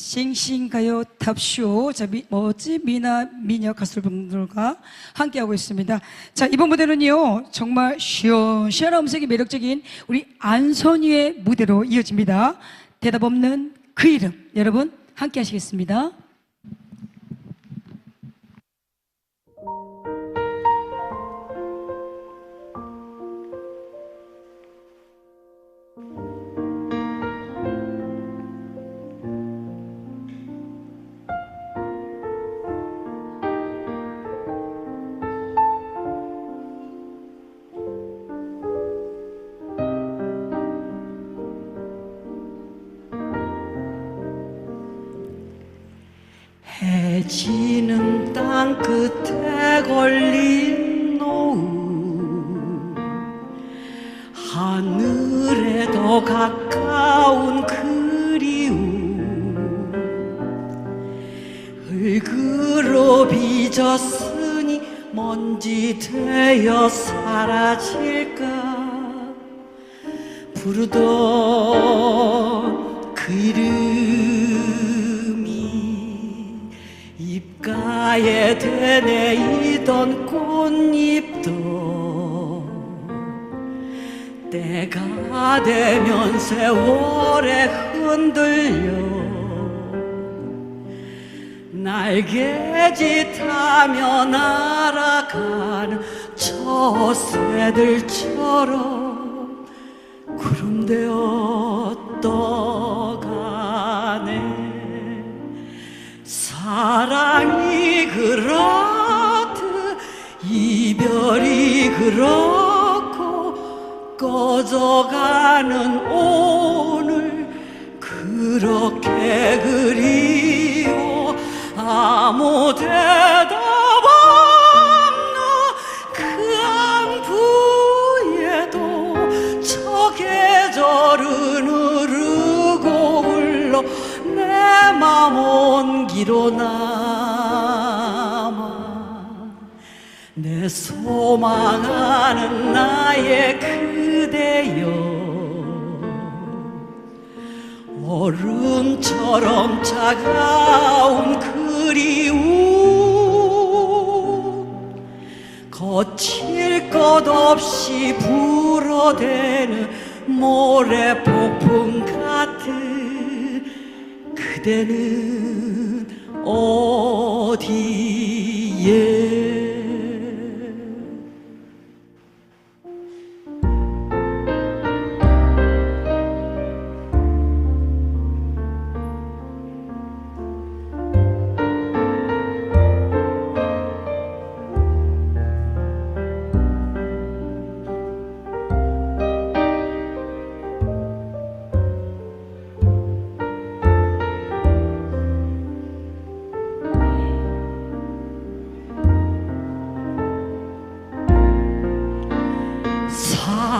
싱싱가요 탑쇼 자 미, 멋진 미나 미녀 가수분들과 함께하고 있습니다. 자 이번 무대는요 정말 시원시원한 음색이 매력적인 우리 안선희의 무대로 이어집니다. 대답 없는 그 이름 여러분 함께 하시겠습니다. 지는 땅 끝에 걸린 노을. 하늘에 더 가까운 그리움. 흙으로 빚었으니 먼지 되어 사라질까? 부르던 그 이름 입가에 되뇌이던 꽃잎도 때가 되면 세월에 흔들려 날개짓하며 날아가는 저 새들처럼 구름 되어 떠가네. 사랑이 그렇듯 이별이 그렇고 꺼져가는 오늘 그렇게 그리워 아무 대답 없는 그 안부에도 저 계절은 흐르고 흘러 내 맘 온기로 남 내 소망하는 나의 그대여. 얼음처럼 차가운 그리움. 거칠 것 없이 불어대는 모래 폭풍 같은 그대는 어디에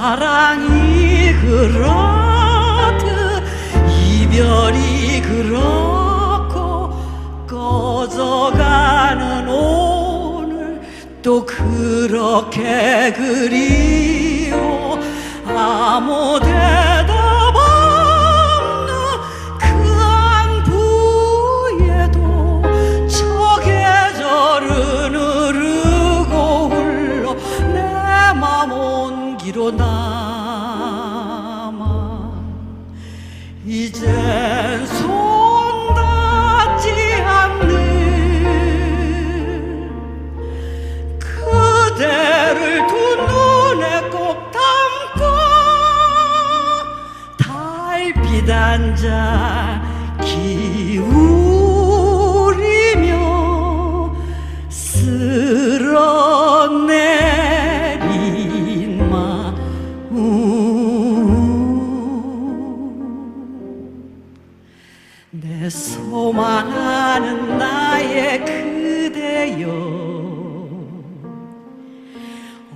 사랑이 그렇듯 이별이 그렇고 꺼져가는 오늘 또 그렇게 그리워 아무 대 남아 이젠 손 닿지 않는 그대를 두 눈에 꼭 담고 달빛 앉아 기울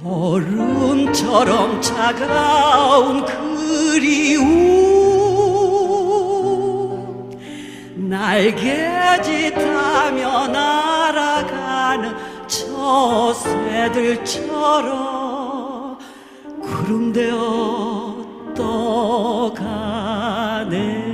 얼음처럼 차가운 그리움. 날개짓하며 날아가는 저 새들처럼 구름 되어 「 떠가네 「